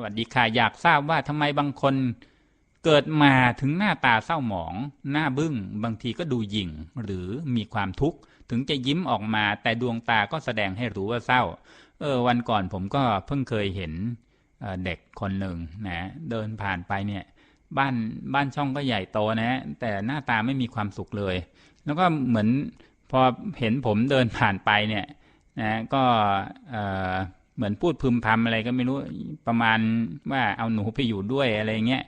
สวัสดีค่ะอยากทราบว่าทำไมบางคนเกิดมาถึงหน้าตาเศร้าหมอง หน้าบึ้ง บางทีก็ดูหยิ่งหรือมีความทุกข์ถึงจะยิ้มออกมาแต่ดวงตาก็แสดงให้รู้ว่าเศร้า เออ วันก่อนผมก็เพิ่งเคยเห็นเด็กคนหนึ่งนะเดินผ่านไปเนี่ย บ้านบ้านช่องก็ใหญ่โตนะ แต่หน้าตาไม่มีความสุขเลย แล้วก็เหมือนพอเห็นผมเดินผ่านไปเนี่ยนะก็ เหมือนพูดพึมพำอะไรก็ไม่รู้ประมาณว่าเอาหนูไปอยู่ด้วยอะไรเงี้ย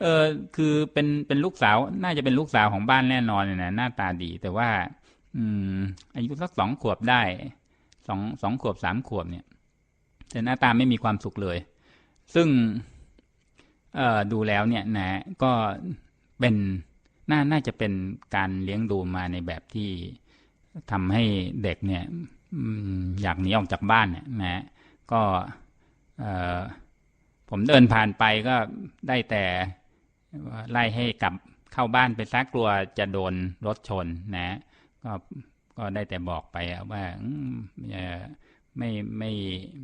เออคือเป็นเป็นลูกสาว น่าจะเป็นลูกสาวของบ้านแน่นอนเนี่ยนะหน้าตาดี แต่ว่า อืม อายุสักสองขวบได้สองสองขวบสามขวบเนี่ย แต่หน้าตาไม่มีความสุขเลย ซึ่ง เอ่อดูแล้วเนี่ยนะ ก็เป็นน่าน่าจะเป็นการเลี้ยงดูมาในแบบที่ทำให้เด็กเนี่ยอยากหนีออกจากบ้านเนี่ยนะ ก็ผมเดินผ่านไปก็ได้แต่ไล่ให้กลับเข้าบ้านไปซักกลัวจะโดนรถชนนะ ก็ก็ได้แต่บอกไปว่าไม่ไม่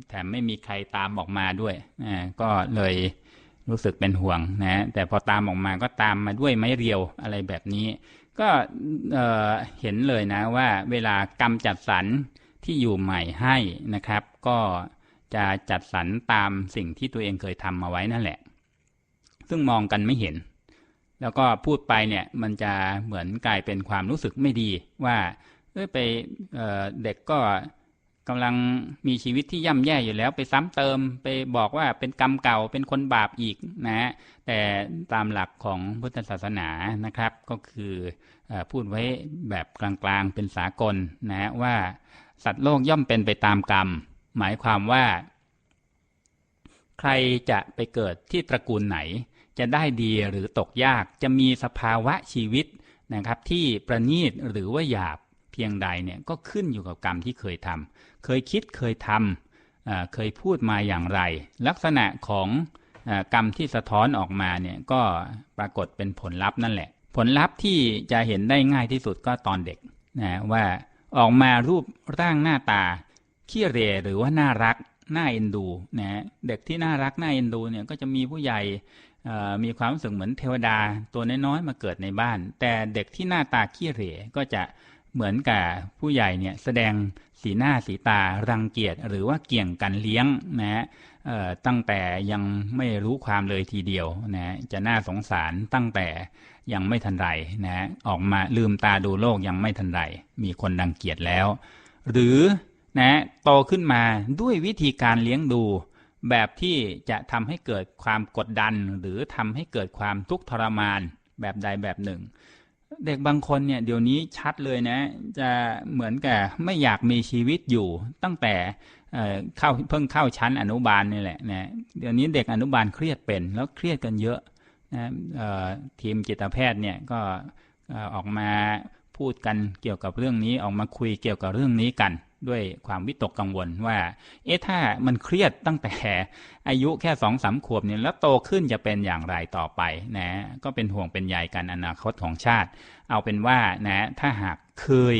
แถมไม่มีใครตามออกมาด้วยนะก็เลยรู้สึกเป็นห่วงนะ แต่พอตามออกมาก็ตามมาด้วยไม้เรียวอะไรแบบนี้ ก็เเห็นเลยนะว่าเวลากรรมจัดสรรที่อยู่ใหม่ให้นะครับ ก็ จะจัดสรรตามสิ่งที่ตัวเองเคยทำมาไว้นั่นแหละ ซึ่งมองกันไม่เห็น แล้วก็พูดไปเนี่ยมันจะเหมือนกลายเป็นความรู้สึกไม่ดีว่าเอ้ยไปเเด็กก็กำลังมีชีวิตที่ย่ำแย่อยู่แล้ว ไปซ้ำเติมไปบอกว่าเป็นกรรมเก่าเป็นคนบาปอีกนะแต่ตามหลักของพุทธศาสนานะครับ ก็คืออพูดไว้แบบกลางๆเป็นสากลนะว่าสัตว์โลกย่อมเป็นไปตามกรรม หมายความว่า ใครจะไปเกิดที่ตระกูลไหน จะได้ดีหรือตกยากจะมีสภาวะชีวิตนะครับ ที่ประณีตหรือว่าหยาบเพียงใดเนี่ยก็ขึ้นอยู่กับกรรมที่เคยทำเคยคิดเคยทำเคยพูดมาอย่างไร ลักษณะของกรรมที่สะท้อนออกมาเนี่ยก็ปรากฏเป็นผลลัพธ์นั่นแหละ ผลลัพธ์ที่จะเห็นได้ง่ายที่สุดก็ตอนเด็กนะว่าออกมารูปร่างหน้าตา ขี้เรหรือว่าน่ารักน่าเอ็นดูนะเด็กที่น่ารักน่าเอ็นดูเนี่ยก็จะมีผู้ใหญ่มีความรู้สึกเหมือนเทวดาตัวน้อยๆมาเกิดในบ้าน แต่เด็กที่หน้าตาขี้เรก็จะเหมือนกับผู้ใหญ่เนี่ยแสดงสีหน้าสีตารังเกียจหรือว่าเกี่ยงกันเลี้ยงนะฮะตั้งแต่ยังไม่รู้ความเลยทีเดียวนะจะน่าสงสารตั้งแต่ยังไม่ทันไรนะออกมาลืมตาดูโลกยังไม่ทันไรมีคนดังเกียจแล้ว หรือ นะโตขึ้นมาด้วยวิธีการเลี้ยงดู แบบที่จะทำให้เกิดความกดดัน หรือทำให้เกิดความทุกข์ทรมานแบบใดแบบหนึ่ง เด็กบางคนเนี่ยเดี๋ยวนี้ชัดเลยนะ จะเหมือนกับไม่อยากมีชีวิตอยู่ตั้งแต่เข้าเพิ่งเข้าชั้นอนุบาลนี่แหละนะเดี๋ยวนี้เด็กอนุบาลเครียดเป็นแล้วเครียดกันเยอะนะทีมจิตแพทย์เนี่ยก็ออกมาพูดกันเกี่ยวกับเรื่องนี้ออกมาคุยเกี่ยวกับเรื่องนี้กัน ด้วยความวิตกกังวลว่า เอ๊ะถ้ามันเครียดตั้งแต่อายุแค่สองสามขวบเนี่ยแล้วโตขึ้นจะเป็นอย่างไรต่อไปนะก็เป็นห่วงเป็นใยกันอนาคตของชาติ เอาเป็นว่านะถ้าหากเคย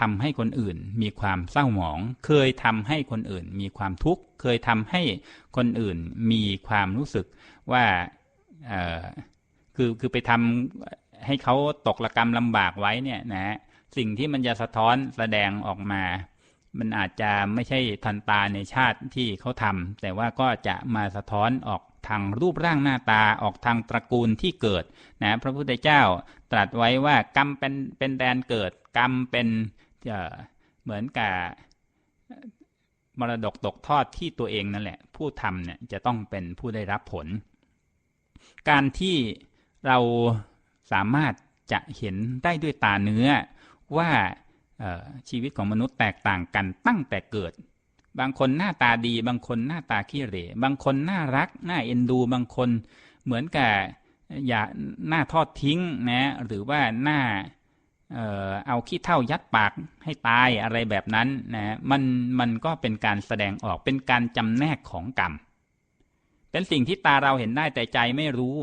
ทำให้คนอื่นมีความเศร้าหมอง เคยทำให้คนอื่นมีความทุกข์ เคยทำให้คนอื่นมีความรู้สึกว่าคือคือไปทำให้เขาตกระกรรมลำบากไว้เนี่ยนะสิ่งที่มันจะสะท้อนแสดงออกมา มันอาจจะไม่ใช่ทันตาในชาติที่เขาทำแต่ว่าก็จะมาสะท้อนออกทางรูปร่างหน้าตาออกทางตระกูลที่เกิดนะพระพุทธเจ้าตรัสไว้ว่ากรรมเป็นเป็นแดนเกิด กรรมเป็นเหมือนกับมรดกตกทอดที่ตัวเองนั่นแหละ ผู้ทำเนี่ยจะต้องเป็นผู้ได้รับผล การที่เราสามารถจะเห็นได้ด้วยตาเนื้อว่า ชีวิตของมนุษย์แตกต่างกันตั้งแต่เกิด บางคนหน้าตาดี บางคนหน้าตาขี้เหร่ บางคนน่ารักน่าเอ็นดู บางคนเหมือนกับอย่าหน้าทอดทิ้งนะหรือว่าหน้าเอาขี้เท่ายัดปากให้ตายอะไรแบบนั้นนะมันมันก็เป็นการแสดงออกเป็นการจำแนกของกรรม เป็นสิ่งที่ตาเราเห็นได้แต่ใจไม่รู้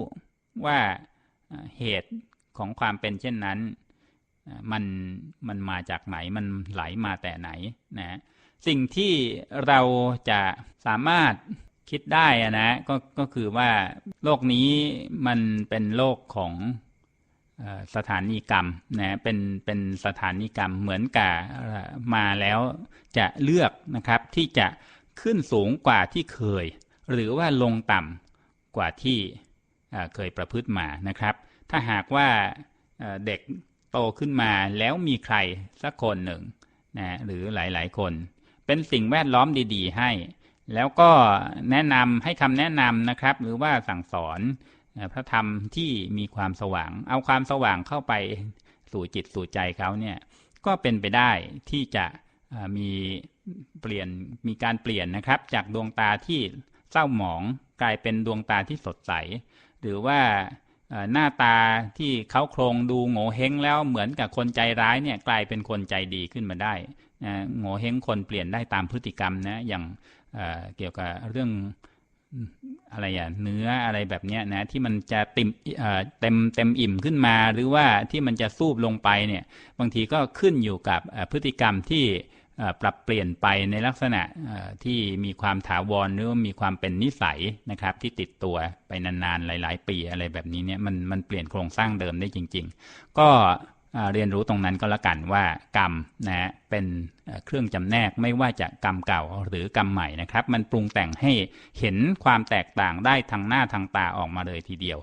ว่าเหตุของความเป็นเช่นนั้น มันมันมาจากไหนมันไหลมาแต่ไหนนะสิ่งที่เราจะสามารถคิดได้นะก็ก็คือว่าโลกนี้มันเป็นโลกของสถานีกรรมนะเป็นเป็นสถานีกรรมเหมือนกับมาแล้วจะเลือกนะครับที่จะขึ้นสูงกว่าที่เคย หรือว่าลงต่ำกว่าที่เคยประพฤติมานะครับ ถ้าหากว่าเด็ก โตขึ้นมาแล้วมีใครสักคนหนึ่งนะหรือหลายๆ คน เป็นสิ่งแวดล้อมดีๆ ให้ แล้วก็แนะนำให้คำแนะนำนะครับ หรือว่าสั่งสอนพระธรรมที่มีความสว่าง เอาความสว่างเข้าไปสู่จิตสู่ใจเขาเนี่ยก็เป็นไปได้ที่จะมีเปลี่ยนมีการเปลี่ยนนะครับ จากดวงตาที่เศร้าหมองกลายเป็นดวงตาที่สดใส หรือว่า หน้าตาที่เขาโครงดูโง่เฮงแล้วเหมือนกับคนใจร้ายเนี่ยกลายเป็นคนใจดีขึ้นมาได้โง่เฮงคนเปลี่ยนได้ตามพฤติกรรมนะอย่างเเกี่ยวกับเรื่องอะไรอะเนื้ออะไรแบบเนี้ยนะที่มันจะติมเอ่อเต็มเต็มอิ่มขึ้นมา หรือว่าที่มันจะสูบลงไปเนี่ยบางทีก็ขึ้นอยู่กับพฤติกรรมที่ ปรับเปลี่ยนไปในลักษณะที่มีความถาวรหรือว่ามีความเป็นนิสัยนะครับ ที่ติดตัวไปนานๆหลาย ๆ ปีอะไรแบบนี้เนี่ยมันมันเปลี่ยนโครงสร้างเดิมได้จริง ๆ ก็เรียนรู้ตรงนั้นก็แล้วกันว่ากรรมนะฮะเป็นเอ่อเครื่องจำแนกไม่ว่าจะกรรมเก่าหรือกรรมใหม่นะครับ มันปรุงแต่งให้เห็นความแตกต่างได้ทางหน้าทางตาออกมาเลยทีเดียว